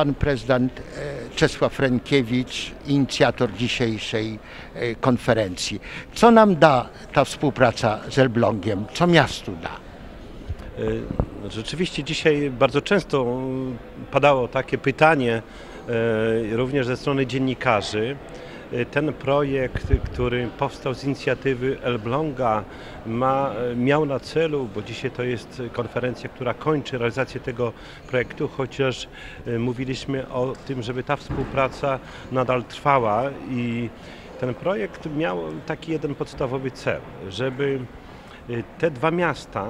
pan prezydent e, Czesław Rękiewicz, inicjator dzisiejszej e, konferencji. Co nam da ta współpraca z Elblągiem? Co miastu da? E, Rzeczywiście dzisiaj bardzo często padało takie pytanie e, również ze strony dziennikarzy. E, Ten projekt, który powstał z inicjatywy Elbląga, ma, miał na celu, bo dzisiaj to jest konferencja, która kończy realizację tego projektu, chociaż e, mówiliśmy o tym, żeby ta współpraca nadal trwała i ten projekt miał taki jeden podstawowy cel, żeby e, te dwa miasta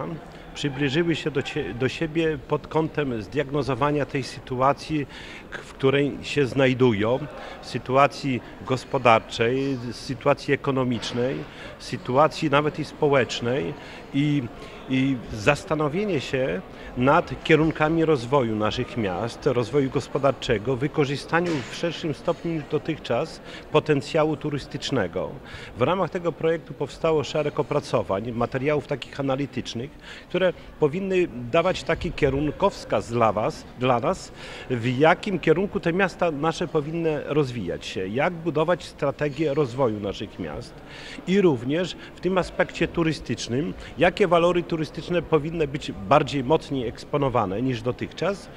przybliżyły się do, do siebie pod kątem zdiagnozowania tej sytuacji, w której się znajdują, sytuacji gospodarczej, sytuacji ekonomicznej, sytuacji nawet i społecznej. I, i zastanowienie się nad kierunkami rozwoju naszych miast, rozwoju gospodarczego, wykorzystaniu w szerszym stopniu niż dotychczas potencjału turystycznego. W ramach tego projektu powstało szereg opracowań, materiałów takich analitycznych, które powinny dawać taki kierunkowskaz dla Was, dla nas, w jakim kierunku te miasta nasze powinny rozwijać się, jak budować strategię rozwoju naszych miast i również w tym aspekcie turystycznym, jakie walory turystyczne powinny być bardziej mocniej eksponowane niż dotychczas.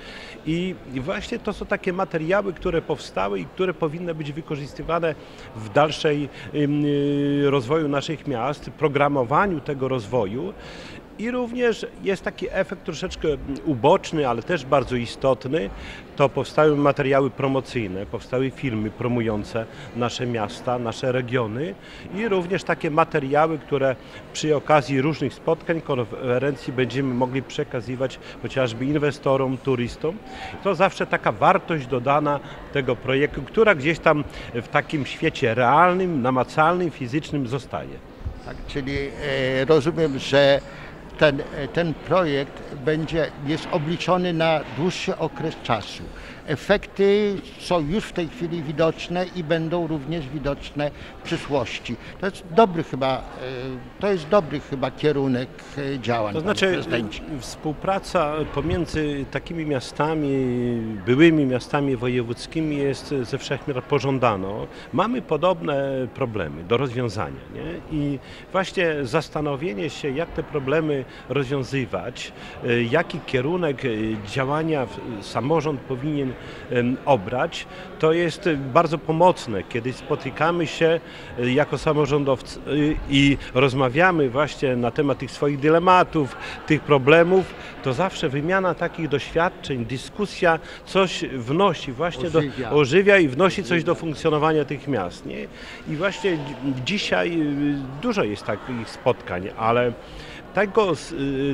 I właśnie to są takie materiały, które powstały i które powinny być wykorzystywane w dalszej y, rozwoju naszych miast, programowaniu tego rozwoju. I również jest taki efekt troszeczkę uboczny, ale też bardzo istotny. To powstały materiały promocyjne, powstały filmy promujące nasze miasta, nasze regiony i również takie materiały, które przy okazji różnych spotkań, konferencji będziemy mogli przekazywać chociażby inwestorom, turystom. To zawsze taka wartość dodana tego projektu, która gdzieś tam w takim świecie realnym, namacalnym, fizycznym zostaje. Tak, czyli e, rozumiem, że ten, e, ten projekt będzie, jest obliczony na dłuższy okres czasu. Efekty są już w tej chwili widoczne i będą również widoczne w przyszłości. To jest dobry chyba, e, to jest dobry chyba kierunek e, działań. To znaczy współpraca pomiędzy takimi miastami, byłymi miastami wojewódzkimi jest ze wszechmiar pożądaną. Mamy podobne problemy do rozwiązania nie? i właśnie zastanowienie się, jak te problemy rozwiązywać, e, jaki kierunek e, działania samorząd powinien obrać, to jest e, bardzo pomocne, kiedy spotykamy się e, jako samorządowcy e, i rozmawiamy właśnie na temat tych swoich dylematów, tych problemów, to zawsze wymiana takich doświadczeń, dyskusja coś wnosi właśnie Ożywia. do, ożywia i wnosi coś do funkcjonowania tych miast. Nie? I właśnie dzi- dzisiaj y, dużo jest takich spotkań, ale tego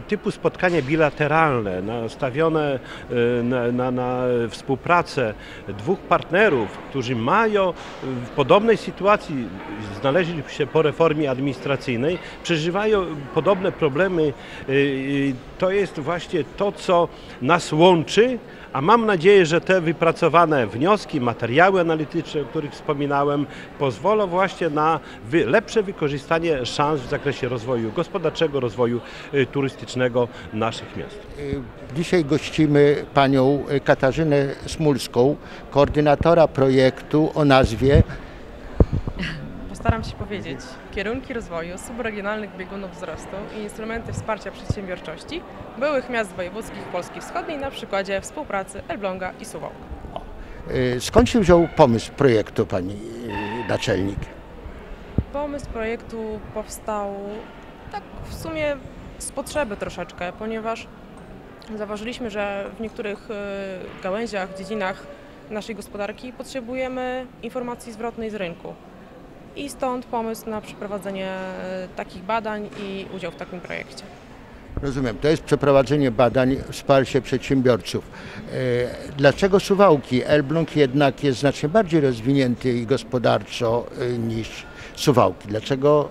typu spotkania bilateralne, nastawione na, na, na współpracę dwóch partnerów, którzy mają y, w podobnej sytuacji, znaleźli się po reformie administracyjnej, przeżywają podobne problemy, y, y, to jest właśnie to, co nas łączy, a mam nadzieję, że te wypracowane wnioski, materiały analityczne, o których wspominałem, pozwolą właśnie na lepsze wykorzystanie szans w zakresie rozwoju gospodarczego, rozwoju turystycznego naszych miast. Dzisiaj gościmy panią Katarzynę Smulską, koordynatora projektu o nazwie Postaram się powiedzieć. Kierunki rozwoju subregionalnych biegunów wzrostu i instrumenty wsparcia przedsiębiorczości byłych miast wojewódzkich Polski Wschodniej na przykładzie współpracy Elbląga i Suwałk. E, Skąd się wziął pomysł projektu, pani e, naczelnik? Pomysł projektu powstał tak w sumie z potrzeby troszeczkę, ponieważ zauważyliśmy, że w niektórych y, gałęziach, dziedzinach naszej gospodarki potrzebujemy informacji zwrotnej z rynku. I stąd pomysł na przeprowadzenie y, takich badań i udział w takim projekcie. Rozumiem, to jest przeprowadzenie badań, wsparcie przedsiębiorców. E, Dlaczego Suwałki? Elbląg jednak jest znacznie bardziej rozwinięty i gospodarczo e, niż Suwałki. Dlaczego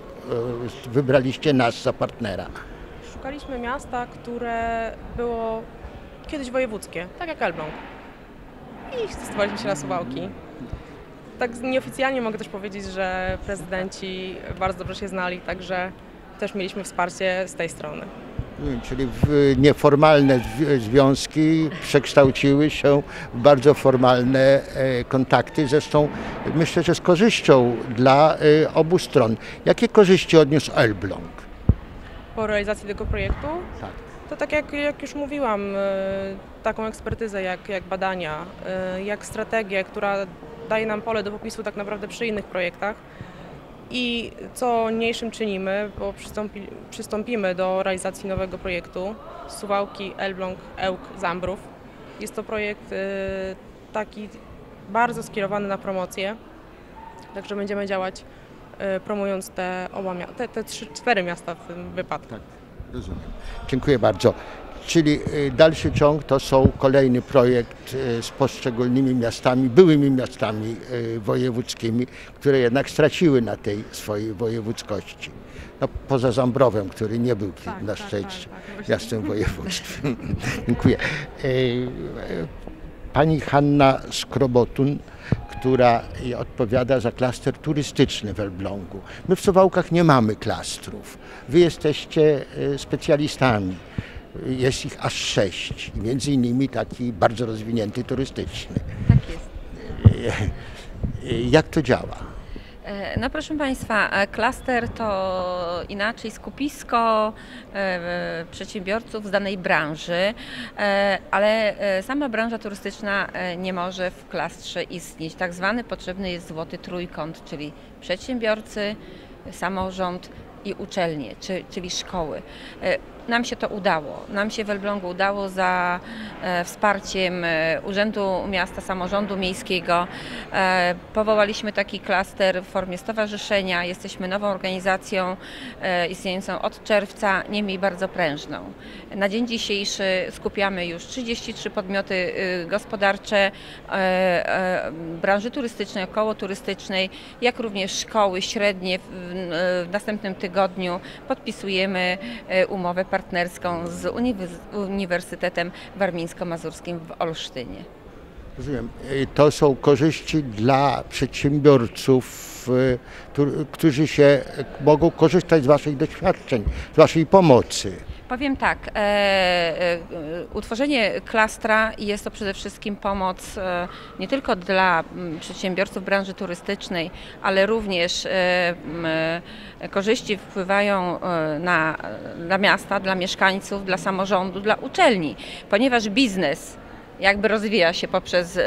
e, wybraliście nas za partnera? Szukaliśmy miasta, które było kiedyś wojewódzkie, tak jak Elbląg. I zdecydowaliśmy się na Suwałki. Tak nieoficjalnie mogę też powiedzieć, że prezydenci bardzo dobrze się znali, także też mieliśmy wsparcie z tej strony. Mm, Czyli w nieformalne zwi- związki przekształciły się w bardzo formalne e, kontakty. Zresztą myślę, że z korzyścią dla e, obu stron. Jakie korzyści odniósł Elbląg? Po realizacji tego projektu Tak. To tak jak, jak już mówiłam, e, taką ekspertyzę jak, jak badania, e, jak strategię, która daje nam pole do popisu tak naprawdę przy innych projektach. I co niniejszym czynimy, bo przystąpi, przystąpimy do realizacji nowego projektu Suwałki, Elbląg, Ełk, Zambrów. Jest to projekt e, taki bardzo skierowany na promocję, także będziemy działać e, promując te oba te, te trzy, cztery miasta w tym wypadku. Tak, rozumiem. Dziękuję bardzo. Czyli y, dalszy ciąg to są kolejny projekt y, z poszczególnymi miastami, byłymi miastami y, wojewódzkimi, które jednak straciły na tej swojej wojewódzkości. No, poza Zambrowem, który nie był Tak, na tak, szczęście tak, tak, właśnie. miastem województwem. Dziękuję. Pani Hanna Skrobotun, która odpowiada za klaster turystyczny w Elblągu. My w Suwałkach nie mamy klastrów. Wy jesteście specjalistami. Jest ich aż sześć, między innymi taki bardzo rozwinięty turystyczny. Tak jest. Jak to działa? E, No proszę Państwa, e, klaster to inaczej skupisko e, przedsiębiorców z danej branży, ale sama branża turystyczna nie może w klastrze istnieć. Tak zwany potrzebny jest złoty trójkąt, czyli przedsiębiorcy, samorząd i uczelnie, czy, czyli szkoły. Nam się to udało. Nam się w Elblągu udało za e, wsparciem e, Urzędu Miasta Samorządu Miejskiego. E, powołaliśmy taki klaster w formie stowarzyszenia. Jesteśmy nową organizacją istniejącą od czerwca, niemniej bardzo prężną. Na dzień dzisiejszy skupiamy już 33 podmioty y, gospodarcze branży turystycznej, około turystycznej, jak również szkoły średnie. W, następnym tygodniu podpisujemy umowę partnerską z Uniwers- Uniwersytetem Warmińsko-Mazurskim w Olsztynie. Rozumiem. To są korzyści dla przedsiębiorców, y, którzy- się mogą korzystać z Waszych doświadczeń, z Waszej pomocy. Powiem tak, e, e, utworzenie klastra jest to przede wszystkim pomoc e, nie tylko dla mm, przedsiębiorców branży turystycznej, ale również e, e, korzyści wpływają e, na, dla miasta, dla mieszkańców, dla samorządu, dla uczelni, ponieważ biznes jakby rozwija się poprzez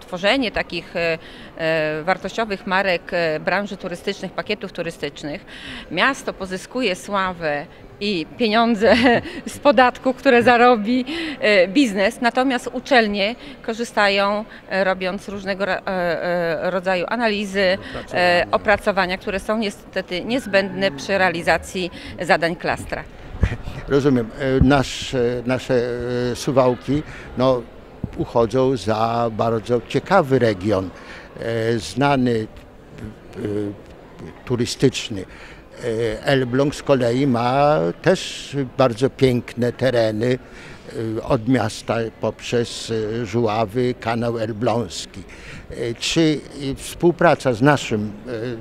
tworzenie takich e, e, wartościowych marek e, branży turystycznych, pakietów turystycznych. Miasto pozyskuje sławę i pieniądze z podatku, które zarobi biznes, natomiast uczelnie korzystają robiąc różnego rodzaju analizy, e, opracowania, które są niestety niezbędne przy realizacji zadań klastra. Rozumiem. Nasz, nasze Suwałki no, uchodzą za bardzo ciekawy region, e, znany e, turystyczny. E, Elbląg z kolei ma też bardzo piękne tereny od miasta poprzez Żuławy, kanał elbląski. Czy współpraca z naszym,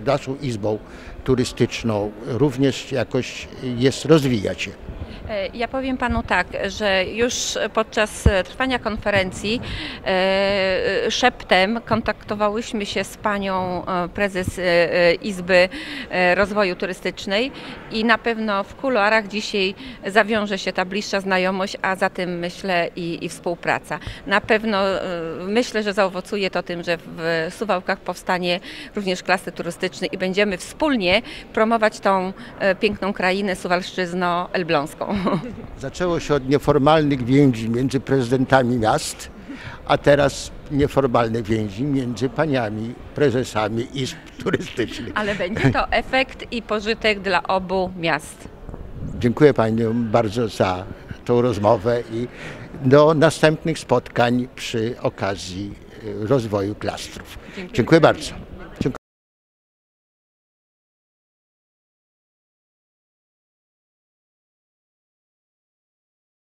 naszą izbą turystyczną również jakoś jest, rozwija się? E, Ja powiem panu tak, że już podczas trwania konferencji e, szeptem kontaktowałyśmy się z panią e, prezes Izby Rozwoju Turystycznej i na pewno w kuluarach dzisiaj zawiąże się ta bliższa znajomość, a za tym myślę i, i współpraca. Na pewno myślę, że zaowocuje to tym, że w Suwałkach powstanie również klasy turystyczne i będziemy wspólnie promować tą e, piękną krainę Suwalszczyzno-Elbląską. Zaczęło się od nieformalnych więzi między prezydentami miast, a teraz nieformalne więzi między paniami prezesami izb turystycznych. Ale będzie to efekt i pożytek dla obu miast. Dziękuję paniom bardzo za tą rozmowę i do następnych spotkań przy okazji y, rozwoju klastrów. Dziękuję bardzo.